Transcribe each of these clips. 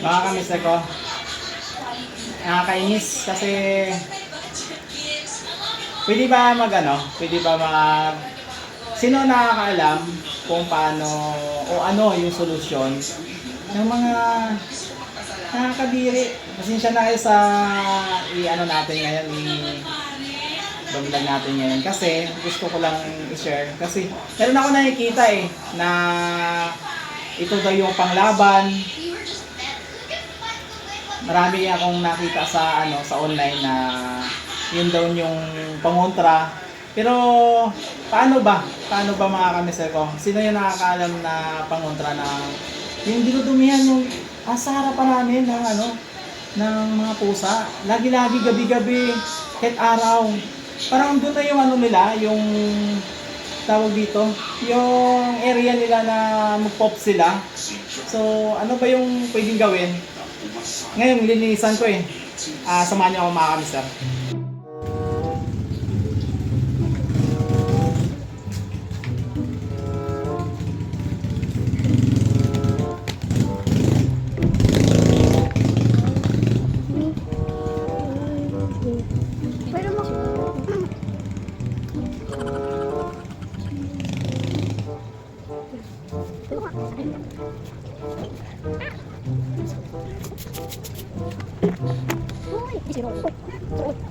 Mga kamister ko, nakakainis kasi pwede ba mag ano, pwede ba mag sino nakakaalam kung paano o ano yung solusyon ng mga nakakadiri. Pasensya na kayo sa i-ano natin ngayon, i vlog natin ngayon. Kasi gusto ko lang i-share. Kasi meron ako nakikita eh na ito daw yung panglaban marami akong nakita sa ano sa online na yun daw yung pangontra. Pero paano ba? Paano ba mga kamister ko? Sino yung nakakaalam na pangontra na yung dinudumihan yung asara pa namin ng ano ng mga pusa. Lagi-lagi gabi-gabi kahit araw. Parang doon na yung ano nila yung tawag dito yung area nila na mag-pop sila. So ano ba yung pwedeng gawin ngayon, linisan ko eh. Ah, samahan niyo ako mga kamister. 소위필요한소크라 테.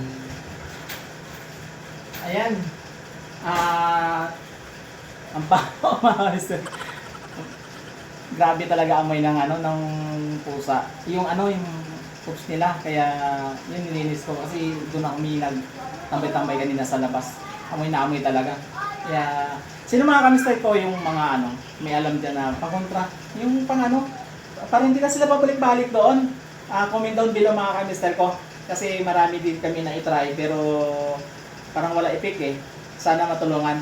Ayan. Ah, ang paho mga kamister. Grabe talaga amoy ng ano ng pusa. Yung ano yung poops nila kaya yun nilinis ko kasi doon ako uminag tambay-tambay kanina sa labas. Amoy na amoy talaga. Kaya sino mga kamister ko yung mga ano may alam dyan na pakontra yung pang ano para hindi na sila babalik-balik doon. Ah, comment down below mga kamister ko kasi marami din kami na itry pero parang wala effect eh. Sana matulungan.